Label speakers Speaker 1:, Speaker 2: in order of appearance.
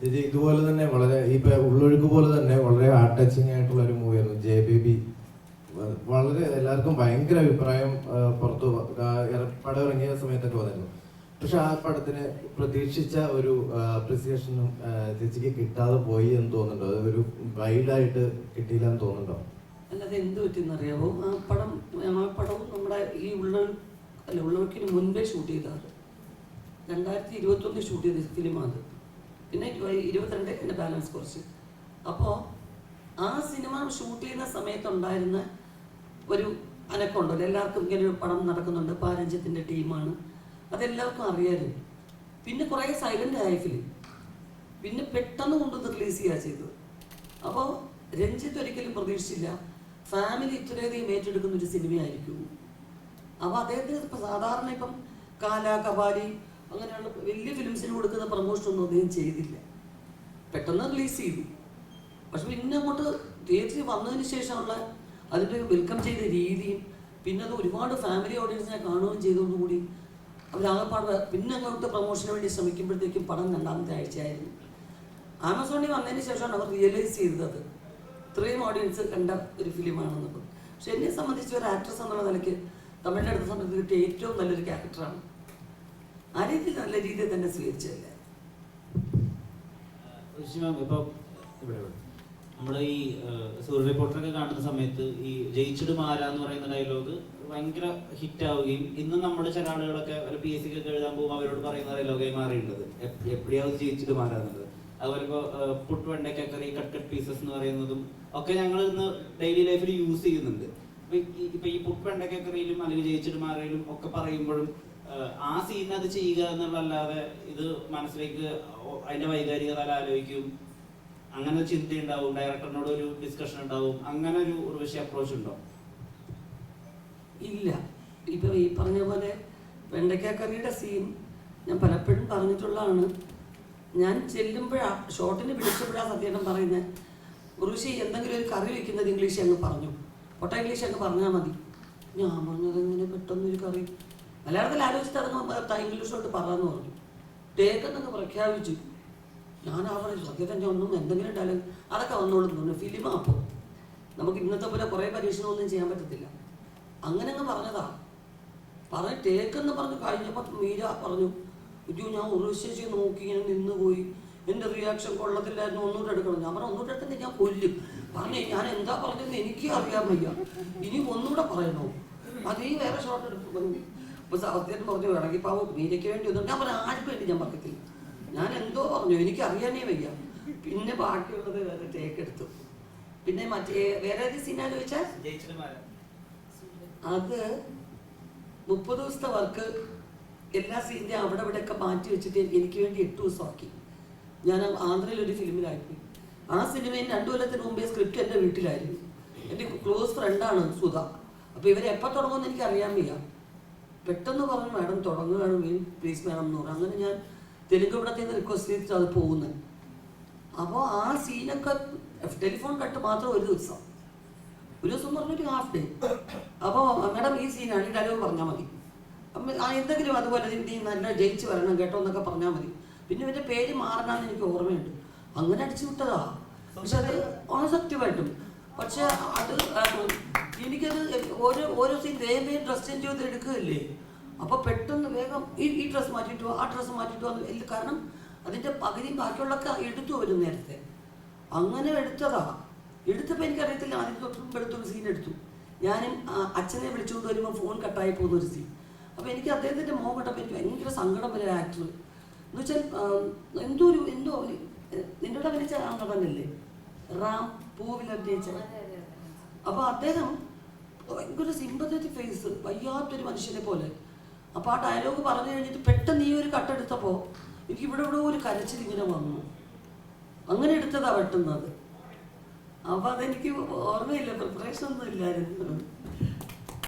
Speaker 1: ചേച്ചി ഇതുപോലെ തന്നെ വളരെ ഈ ഉള്ളൊഴുക്ക് പോലെ തന്നെ വളരെ ഹാർട്ട് ടച്ചിങ് ആയിട്ടുള്ള ഒരു മൂവിയായിരുന്നു ജെ ബേബി വളരെ എല്ലാവർക്കും ഭയങ്കര അഭിപ്രായം പുറത്തു പടം ഇറങ്ങിയ സമയത്തൊക്കെ വന്നിരുന്നു. പക്ഷെ ആ പടത്തിന് പ്രതീക്ഷിച്ച ഒരു അപ്രിസിയേഷനും ചേച്ചിക്ക് കിട്ടാതെ പോയി എന്ന് തോന്നുന്നുണ്ടോ? അത് ഒരു വൈഡായിട്ട് കിട്ടിയില്ല എന്ന് തോന്നുന്നുണ്ടോ?
Speaker 2: അല്ലാതെ എന്ത് പറ്റിയെന്നറിയാവോ? ആ പടം ആ പടവും നമ്മുടെ ഈ ഉള്ള അല്ല ഉള്ളവർക്കിന് മുൻപേ ഷൂട്ട് ചെയ്തതാണ്. രണ്ടായിരത്തി ഇരുപത്തൊന്നിൽ ഷൂട്ട് ചെയ്ത ഫിലിമാണ് പിന്നെ ഇരു- ഇരുപത്തിരണ്ട് എന്റെ ബാലൻസ് കുറച്ച്. അപ്പോൾ ആ സിനിമ ഷൂട്ട് ചെയ്യുന്ന സമയത്തുണ്ടായിരുന്ന ഒരു അനക്കമുണ്ടല്ലോ. എല്ലാവർക്കും ഇങ്ങനെ ഒരു പടം നടക്കുന്നുണ്ട്. പാരഞ്ചത്തിന്റെ ടീമാണ്. അതെല്ലാവർക്കും അറിയാമായിരുന്നു. പിന്നെ കുറേ സൈലന്റ് ആയ ഫിലിം പിന്നെ പെട്ടെന്ന് കൊണ്ടുവന്ന് റിലീസ് ചെയ്യുക ചെയ്തത്. അപ്പോൾ രഞ്ജിത്ത് ഒരിക്കലും പ്രതീക്ഷിച്ചില്ല. ഫാമിലി ഇത്രയധികം ഏറ്റെടുക്കുന്ന ഒരു സിനിമയായിരിക്കും അപ്പോൾ അദ്ദേഹത്തിന് ഇപ്പം സാധാരണ ഇപ്പം കാല അങ്ങനെയുള്ള വലിയ ഫിലിംസിന് കൊടുക്കുന്ന പ്രൊമോഷൻ ഒന്നും അദ്ദേഹം ചെയ്തില്ല. പെട്ടെന്ന് റിലീസ് ചെയ്തു. പക്ഷെ പിന്നെ അങ്ങോട്ട് തിയേറ്ററിൽ വന്നതിന് ശേഷമുള്ള അതിന്റെ വെൽക്കം ചെയ്ത രീതിയും പിന്നെ അത് ഒരുപാട് ഫാമിലി ഓഡിയൻസിനെ കാണുകയും ചെയ്തതോടുകൂടി അവരാകപ്പാട് പിന്നെ അങ്ങോട്ട് പ്രൊമോഷന് വേണ്ടി ശ്രമിക്കുമ്പോഴത്തേക്കും പടം രണ്ടാമത്തെ ആഴ്ചയായിരുന്നു. ആമസോണിൽ വന്നതിന് ശേഷമാണ് അവർ റിയലൈസ് ചെയ്തത്. ഇത്രയും ഓഡിയൻസ് കണ്ട ഒരു ഫിലിമാണെന്നുള്ളത്. പക്ഷെ എന്നെ സംബന്ധിച്ച് ഒരു ആക്ട്രസ് എന്നുള്ള നിലയ്ക്ക് തമിഴിന്റെ അടുത്ത കിട്ടിയ ഏറ്റവും നല്ലൊരു ക്യാരക്ടറാണ് ആ നല്ല രീതിയിൽ തന്നെ സ്വീകരിച്ചല്ലേ.
Speaker 3: നമ്മുടെ ഈ സൂര്യ റിപ്പോർട്ടറൊക്കെ കാണുന്ന സമയത്ത് ഈ ജയിച്ചിട്ട് മാരാ എന്ന് പറയുന്ന ഡയലോഗ് ഭയങ്കര ഹിറ്റ് ആവുകയും ഇന്ന് നമ്മുടെ ചില ആളുകളൊക്കെ ഒരു പി എസ് സി ഒക്കെ എഴുതാൻ പോകുമ്പോൾ അവരോട് പറയുന്ന ഡയലോഗായി മാറിയിട്ടുള്ളത് എപ്പോഴാവും ജയിച്ചിട്ട് മാറാന്നുള്ളത് അതുപോലെ ഇപ്പോൾ പുട്ട് വെണ്ടയ്ക്കൊക്കെ ഈ കട്ട് കട്ട് പീസസ് എന്ന് പറയുന്നതും ഒക്കെ ഞങ്ങൾ ഇന്ന് ഡെയിലി ലൈഫിൽ യൂസ് ചെയ്യുന്നുണ്ട്. ഇപ്പൊ ഈ- പുട്ട് വെണ്ടയ്ക്കൊക്കെയിലും അല്ലെങ്കിൽ ജയിച്ചിട്ട് മാറിയിലും ഒക്കെ പറയുമ്പോഴും ആ സീൻ അത് ചെയ്യുക എന്നുള്ളല്ലാതെ ഇത് മനസ്സിലേക്ക് അതിന്റെ വൈകാരികത ആലോചിക്കും. അങ്ങനെ ഒരു ചിന്തയുണ്ടാവും ഡയറക്ടറിനോട് ഒരു ഡിസ്കഷൻ ഉണ്ടാവും. അങ്ങനെ ഒരു ഉർവശി അപ്രോച്ച് ഉണ്ടോ?
Speaker 2: ഇല്ല. ഇപ്പൊ ഈ പറഞ്ഞ പോലെ വെണ്ടയ്ക്കാക്കറിയുടെ സീൻ ഞാൻ പലപ്പോഴും പറഞ്ഞിട്ടുള്ളതാണ്. ഞാൻ ചെല്ലുമ്പോഴാ ഷോട്ടിന് വിളിച്ചപ്പോഴാ സത്യേട്ടൻ പറയുന്നത് ഋഷി എന്തെങ്കിലും ഒരു കറി വെക്കുന്നത് ഇംഗ്ലീഷ് അങ്ങ് പറഞ്ഞു. പൊട്ട ഇംഗ്ലീഷ് അങ്ങ് പറഞ്ഞാൽ മതി. ഞാൻ പറഞ്ഞത് എങ്ങനെ പെട്ടെന്നൊരു കറി? മലയാളത്തിൽ ആലോചിച്ചിട്ട് അതങ്ങ് ഇംഗ്ലീഷോട്ട് പറയാന്ന് പറഞ്ഞു. ടേക്കെന്നങ്ങ് പ്രഖ്യാപിച്ചു. ഞാൻ ആ പറഞ്ഞു സത്യത്തെ ഒന്നും എന്തെങ്കിലും ഡയലോഗ് അതൊക്കെ വന്നോളും തോന്നുന്നു ഫിലിമാ അപ്പോൾ നമുക്ക് ഇന്നത്തെ പോലെ കുറേ പരീക്ഷണമൊന്നും ചെയ്യാൻ പറ്റത്തില്ല. അങ്ങനെ അങ്ങ് പറഞ്ഞതാ. പറഞ്ഞ് ടേക്കെന്ന് പറഞ്ഞ് കഴിഞ്ഞപ്പോൾ മീര പറഞ്ഞു അയ്യോ ഞാൻ ഉറവിശ്വസിച്ച് നോക്കി ഞാൻ നിന്ന് പോയി. എന്റെ റിയാക്ഷൻ കൊള്ളത്തില്ലായിരുന്നു. ഒന്നുകൂടെ എടുക്കണം. ഞാൻ പറഞ്ഞു ഒന്നുകൂടെ എടുക്കുന്നത് ഞാൻ കൊല്ലും. പറഞ്ഞേ ഞാൻ എന്താ പറഞ്ഞതെന്ന് എനിക്ക് അറിയാൻ വയ്യ. ഇനി ഒന്നുകൂടെ പറയണോ? അത് വേറെ ഷോട്ട് എടുക്കും ഇപ്പൊ സത്യം പറഞ്ഞു ഇറങ്ങി പാവ മീരയ്ക്ക് വേണ്ടി ഒന്നും ഞാൻ പറഞ്ഞു ആർക്കും വേണ്ടി ഞാൻ പറയത്തില്ല ഞാൻ എന്തോ പറഞ്ഞു എനിക്ക് അറിയാനേ വയ്യ. പിന്നെ ബാക്കിയുള്ളത് വേറെ ടേക്ക് എടുത്തു. പിന്നെ മറ്റേ വേറെ ഏത് സീനാ ചോദിച്ചാൽ അത് മുപ്പത് ദിവസത്തെ വർക്ക് എല്ലാ സീന്റെ അവിടെ ഇവിടെ ഒക്കെ മാറ്റി വെച്ചിട്ട് എനിക്ക് വേണ്ടി എട്ട് ദിവസമാക്കി ഞാൻ ആന്ധ്രയിൽ ഒരു ഫിലിമിലായിപ്പോയി ആ സിനിമയിൽ രണ്ടു കൊല്ലത്തിന് മുമ്പേ സ്ക്രിപ്റ്റ് എന്റെ വീട്ടിലായിരുന്നു. എന്റെ ക്ലോസ് ഫ്രണ്ടാണ് സുധ. അപ്പോൾ ഇവരെ എപ്പോൾ തുടങ്ങുമെന്ന് എനിക്ക് അറിയാൻ വയ്യ. പെട്ടെന്ന് പറഞ്ഞു മാഡം തുടങ്ങുകയാണ് മീൻ പ്ലീസ് മാഡം എന്ന് പറഞ്ഞു. അങ്ങനെ ഞാൻ തെലുങ്ക് ഇവിടത്തെ റിക്വസ്റ്റ് ചെയ്തിട്ട് അത് പോകുന്നത് അപ്പോൾ ആ സീനൊക്കെ ടെലിഫോൺ കട്ട് മാത്രം ഒരു ദിവസം. ഒരു ദിവസം പറഞ്ഞൊരു ഹാഫ് ഡേ അപ്പോൾ മാഡം ഈ സീനാണ് ഈ ഡയലോഗ് പറഞ്ഞാൽ മതി. ആ എന്തെങ്കിലും അതുപോലെ നീ നല്ല ജയിച്ച് വരണം കേട്ടോ എന്നൊക്കെ പറഞ്ഞാൽ മതി. പിന്നെ ഇവന്റെ പേര് മാറണമെന്ന് എനിക്ക് ഓർമ്മയുണ്ട്. അങ്ങനെ അടിച്ചു വിട്ടതാ. പക്ഷെ അത് സത്യമായിട്ടും. പക്ഷെ അത് എനിക്കത് ഓരോ ഓരോ സീൻ വേഗം വേഗം ഡ്രസ് ചേഞ്ച് ചെയ്ത് എടുക്കുകയല്ലേ? അപ്പോൾ പെട്ടെന്ന് വേഗം ഈ ഈ ഡ്രസ്സ് മാറ്റിയിട്ട് ആ ഡ്രസ്സ് മാറ്റിയിട്ട് എന്ന് കാരണം അതിന്റെ പകുതി ബാക്കിയുള്ളൊക്കെ എടുത്തു വരും നേരത്തെ. അങ്ങനെ എടുത്തതാ. എടുത്തപ്പോൾ എനിക്കറിയത്തില്ല ആദ്യം തൊട്ടും എടുത്തൊരു സീൻ എടുത്തു. ഞാനും അച്ഛനെ വിളിച്ചുകൊണ്ട് വരുമ്പോൾ ഫോൺ കട്ടായി പോകുന്ന ഒരു സീൻ അപ്പോൾ എനിക്ക് അദ്ദേഹത്തിന്റെ മോഹം കണ്ടപ്പോൾ എനിക്ക് ഭയങ്കര സങ്കടം വരെ ആക്ടർ എന്ന് വെച്ചാൽ എന്തോ ഒരു എന്തോ നിന്നോട് അഭിനയിച്ച ആ നടനല്ലേ റാം പൂവിൽ അഭിനയിച്ചത്. അപ്പോൾ അദ്ദേഹം ഭയങ്കര സിമ്പത്തറ്റിക് ഫേസ് വയ്യാത്തൊരു മനുഷ്യനെ പോലെ. അപ്പോൾ ആ ഡയലോഗ് പറഞ്ഞു കഴിഞ്ഞിട്ട് പെട്ടെന്ന് ഈ ഒരു കട്ടെടുത്തപ്പോൾ എനിക്ക് ഇവിടെ ഇവിടെ ഒരു കരച്ചിൽ ഇങ്ങനെ വന്നു. അങ്ങനെ എടുത്തതാ വെട്ടുന്നത് അപ്പൊ അതെനിക്ക് ഓർമ്മയില്ല പ്രിപ്പറേഷൻ ഒന്നും ഇല്ലായിരുന്നു.